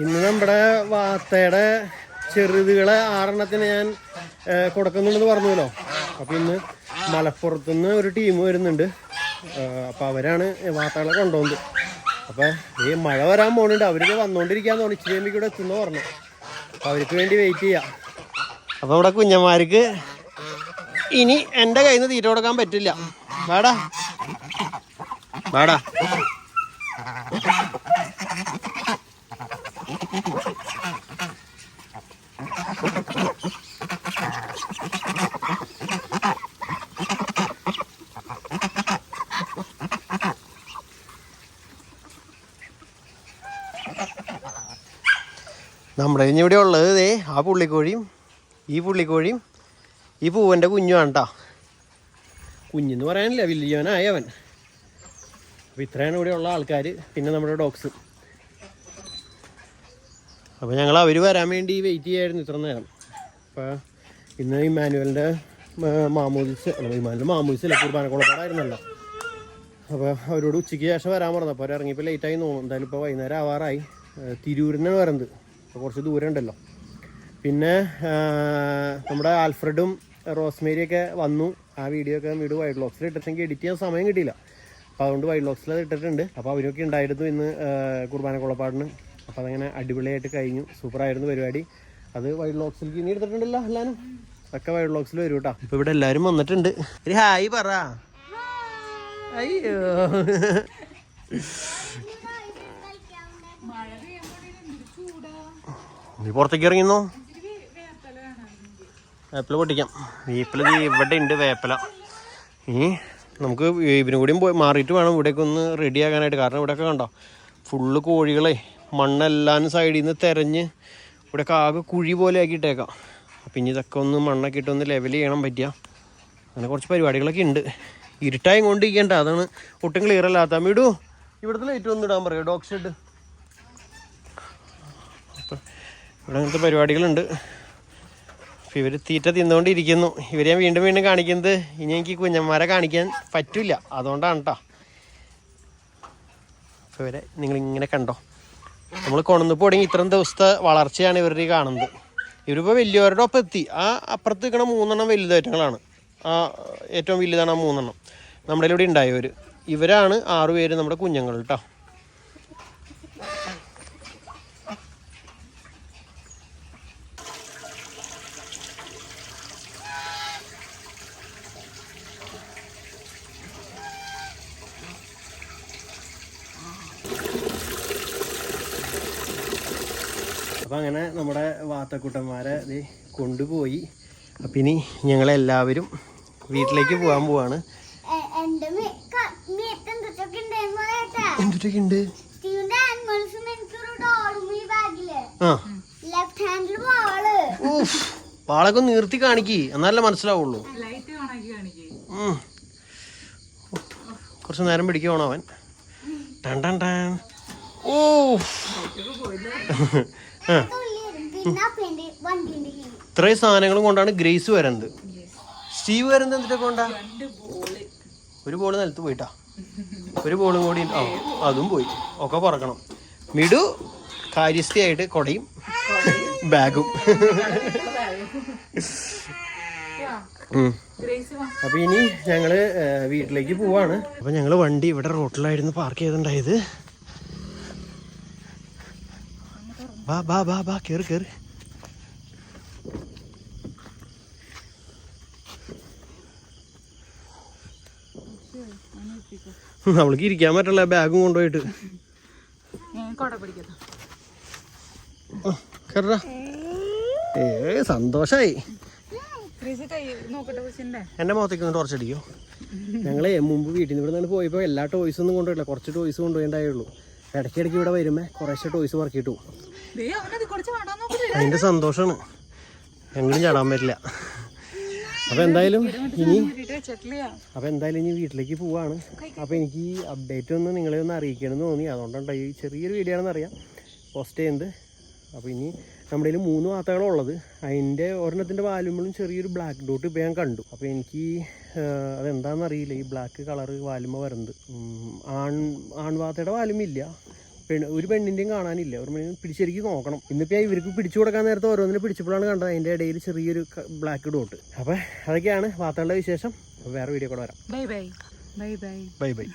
ഇന്ന് നമ്മുടെ വാത്തയുടെ ചെറുതുകളെ ആറെണ്ണത്തിന് ഞാൻ കൊടുക്കുന്നുണ്ടെന്ന് പറഞ്ഞല്ലോ അപ്പൊ ഇന്ന് മലപ്പുറത്തുനിന്ന് ഒരു ടീം വരുന്നുണ്ട്. അപ്പോൾ അപ്പൊ അവരാണ് വാത്തകളെ കൊണ്ടുപോകുന്നത് അപ്പൊ ഈ മഴ വരാൻ പോണുണ്ട്. അവർക്ക് വന്നോണ്ടിരിക്കാന്ന് തോന്നി ഇച്ചിരി കൂടെ എത്തുന്നു പറഞ്ഞു. അപ്പൊ അവർക്ക് വേണ്ടി വെയിറ്റ് ചെയ്യാം. അപ്പൊ ഇവിടെ കുഞ്ഞന്മാർക്ക് ഇനി എന്റെ കയ്യിൽ നിന്ന് തീറ്റ കൊടുക്കാൻ പറ്റില്ല. വേടാ. വേടാ. നമ്മുടെ ഇവിടെ ഉള്ളത് ഇതേ ആ പുള്ളിക്കോഴിയും ഈ പുള്ളിക്കോഴിയും ഈ പൂവന്റെ കുഞ്ഞുമാണ് കേട്ടോ കുഞ്ഞെന്ന് പറയാനില്ല വലിയവനായവൻ അപ്പോൾ ഇത്രയാണ് ഇവിടെ ഉള്ള ആൾക്കാർ പിന്നെ നമ്മുടെ ഡോഗ്സ്. അപ്പോൾ ഞങ്ങൾ അവർ വരാൻ വേണ്ടി വെയിറ്റ് ചെയ്യായിരുന്നു ഇത്ര നേരം. അപ്പോൾ ഇന്ന് ഇമ്മാനുവലിന്റെ ഇമാനുവൽ മാമൂദിസ് അല്ല കുർബാനക്കുളപ്പാടായിരുന്നല്ലോ അപ്പോൾ അവരോട് ഉച്ചയ്ക്ക് ശേഷം വരാൻ പറഞ്ഞു അപ്പോൾ ഇറങ്ങിയപ്പോൾ ലേറ്റായി തോന്നും എന്തായാലും ഇപ്പോൾ വൈകുന്നേരം ആവാറായി. തിരൂരിനാണ് വരുന്നത് അപ്പോൾ കുറച്ച് ദൂരം ഉണ്ടല്ലോ. പിന്നെ നമ്മുടെ ആൽഫ്രഡും റോസ്മേരിയൊക്കെ വന്നു. ആ വീഡിയോ ഒക്കെ വീട് വൈഡ് ലോക്സിൽ ഇട്ടിട്ടെങ്കിൽ എഡിറ്റ് ചെയ്യാൻ സമയം കിട്ടിയില്ല. അപ്പോൾ അതുകൊണ്ട് വൈഡ് ലോക്സിൽ അത് ഇട്ടിട്ടുണ്ട്. അപ്പോൾ അവരൊക്കെ ഉണ്ടായിരുന്നു ഇന്ന് കുർബാനക്കുളപ്പാടിന്. കുർബാന കുളപ്പാടിന് അപ്പോൾ അതങ്ങനെ അടിപൊളിയായിട്ട് കഴിഞ്ഞു. സൂപ്പറായിരുന്നു പരിപാടി. അത് വൈഡ് ബ്ലോക്സിലേക്ക് ഇനി എടുത്തിട്ടുണ്ടല്ലോ എല്ലാവരും ഒക്കെ വൈഡ് ബ്ലോക്സിൽ വരും കേട്ടോ ഇപ്പോൾ ഇവിടെ എല്ലാവരും വന്നിട്ടുണ്ട്. ഒരു ഹായ് പറ. അയ്യോ. നീ പുറത്തേക്ക് ഇറങ്ങിന്നോ? വേപ്പില പൊട്ടിക്കാം. വേപ്പില ഇവിടെ ഉണ്ട് വേപ്പില. ഈ നമുക്ക് ഇവനും കൂടിയും പോയി മാറിയിട്ട് വേണം ഇവിടേക്ക് ഒന്ന് റെഡി ആകാനായിട്ട്. കാരണം ഇവിടെയൊക്കെ കണ്ടോ? ഫുള്ള് കോഴികളെ. മണ്ണെല്ലാം സൈഡിൽ നിന്ന് തെരഞ്ഞ് ഇവിടെ ആകെ കുഴി പോലെ ആക്കിയിട്ടേക്കാം. അപ്പം ഇനി ഇതൊക്കെ ഒന്ന് മണ്ണൊക്കെ ഇട്ട് ഒന്ന് ലെവൽ ചെയ്യണം പറ്റിയ. അങ്ങനെ കുറച്ച് പരിപാടികളൊക്കെ ഉണ്ട് ഇരുട്ടായും കൊണ്ടിരിക്കേണ്ട. അതാണ് ഒട്ടും ക്ലിയർ അല്ലാത്ത. വീടു ഇവിടുത്തെ ലൈറ്റ് ഒന്ന് ഇടാൻ പറയാം? ഡോഗ് ഷെഡ് അപ്പം ഇവിടെ അങ്ങനത്തെ പരിപാടികളുണ്ട്. അപ്പം ഇവർ തീറ്റ തിന്നുകൊണ്ടിരിക്കുന്നു. ഇവരെ ഞാൻ വീണ്ടും വീണ്ടും കാണിക്കുന്നത്. ഇനി എനിക്ക് കുഞ്ഞന്മാരെ കാണിക്കാൻ പറ്റില്ല അതുകൊണ്ടാണ് കേട്ടോ അപ്പോൾ ഇവരെ നിങ്ങളിങ്ങനെ കണ്ടോ? നമ്മൾ കൊണന്നപ്പോൾ തുടങ്ങി ഇത്രയും ദിവസത്തെ വളർച്ചയാണ് ഈ കാണുന്നത്. ഇവരിപ്പോൾ വലിയവരുടെ ഒപ്പം എത്തി. ആ അപ്പുറത്ത് നിൽക്കണ മൂന്നെണ്ണം വലുതേറ്റങ്ങളാണ് ആ ഏറ്റവും വലുതാണ് ആ മൂന്നെണ്ണം. നമ്മുടെ ഇവിടെ ഉണ്ടായവർ ഇവരാണ് ആറുപേര് നമ്മുടെ കുഞ്ഞുങ്ങൾ കേട്ടോ അപ്പം അങ്ങനെ നമ്മുടെ വാത്തക്കുട്ടന്മാരെ ദേ കൊണ്ടുപോയി. അപ്പം ഇനി ഞങ്ങളെല്ലാവരും വീട്ടിലേക്ക് പോകാൻ പോവാണ്. എന്തൊക്കെ ഉണ്ടായിരുന്നു പറയട്ടെ? എന്തൊക്കെ ഉണ്ട്? സ്റ്റീവിന്റെ ആനിമൽസും എനിക്കൊരു ഡോളും ഈ ബാഗിൽ. ആ. ലെഫ്റ്റ് ഹാൻഡിൽ ബോൾ ഊഫ് വാളൊക്കെ നിർത്തി കാണിക്ക്. എന്നാലേ മനസ്സിലാവുള്ളൂ. കുറച്ച് നേരം പിടിക്കുവാണോ അവൻ ടൺ ടൺ ടൺ. ഓ ഇത്രയും സാധനങ്ങളും കൊണ്ടാണ് ഗ്രേസ് വരുന്നത്. സ്റ്റീവ് വരുന്നത് എന്തിട്ടൊക്കെ കൊണ്ടാ? ഒരു ബോൾ നിലത്ത് പോയിട്ടാ. ഒരു ബോളും കൂടി ആ അതും പോയി. ഒക്കെ പറക്കണം. മിടു കാര്യസ്ഥയായിട്ട് കൊടയും ബാഗും. അപ്പൊ ഇനി ഞങ്ങൾ വീട്ടിലേക്ക് പോവാണ്. അപ്പൊ ഞങ്ങൾ വണ്ടി ഇവിടെ റോട്ടിലായിരുന്നു പാർക്ക് ചെയ്തിട്ടുണ്ടായത്. ബാ ബാ ബാ ബാ കേറ് കേറ്. അവൾക്ക് ഇരിക്കാൻ പറ്റില്ല ബാഗും കൊണ്ടുപോയിട്ട്. ഏ സന്തോഷായി. എന്റെ മുഖത്തേക്ക് ഒന്ന് ടോർച്ചടിക്കോ ഞങ്ങളെ മുമ്പ് വീട്ടിൽ നിന്ന് ഇവിടെ പോയപ്പോ എല്ലാ ടോയ്സും ഒന്നും കൊണ്ടുപോയില്ല കുറച്ച് ടോയ്സ് കൊണ്ടുപോയിണ്ടായുള്ളൂ. ഇടയ്ക്കിടയ്ക്ക് ഇവിടെ വരുമ്പോ കുറേശ്ശെ ടോയ്സ് പറക്കിയിട്ട്. അതിന്റെ സന്തോഷാണ്. ഞങ്ങളും ചാടാൻ പറ്റില്ല. അപ്പൊ എന്തായാലും ഇനി അപ്പൊ എന്തായാലും ഇനി വീട്ടിലേക്ക് പോവാണ്. അപ്പൊ എനിക്ക് ഈ അപ്ഡേറ്റ് ഒന്ന് നിങ്ങളെ ഒന്ന് അറിയിക്കണമെന്ന് തോന്നി. അതുകൊണ്ടാണ് ഈ ചെറിയൊരു വീഡിയോ ആണെന്ന് അറിയാം. പോസ്റ്റ് ചെയ്യുന്നത്. അപ്പോൾ ഇനി നമ്മുടെ മൂന്ന് മൂന്ന് വാർത്തകളുള്ളത് അതിന്റെ ഒരെണ്ണത്തിന്റെ വാലുമ്പോഴും ചെറിയൊരു ബ്ലാക്ക് ഡോട്ട് ഇപ്പോൾ ഞാൻ കണ്ടു. അപ്പോൾ എനിക്ക് ആ, അതെന്താണെന്ന് അറിയില്ല. ഈ ബ്ലാക്ക് കളറ് വാലുമ വരുന്നത്. ആൺ ആൺവാത്തയുടെ വാലുമില്ല പെണ്ണ് ഒരു പെണ്ണിന്റെയും കാണാനില്ല. ഒരു പെണ്ണിനെ പിടിച്ചെരിക്കും നോക്കണം. ഇന്നിപ്പോൾ ഞാൻ ഇവർക്ക് പിടിച്ചു കൊടുക്കാൻ നേരത്തെ ഓരോന്നിനെ പിടിച്ചപ്പോഴാണ് കണ്ടത്. അതിന്റെ ഇടയിൽ ചെറിയൊരു ബ്ലാക്ക് ഡോട്ട് അപ്പോൾ അതൊക്കെയാണ് വാർത്തകളുടെ വിശേഷം. വേറെ വീഡിയോ കൂടെ വരാം. Bye bye bye bye bye bye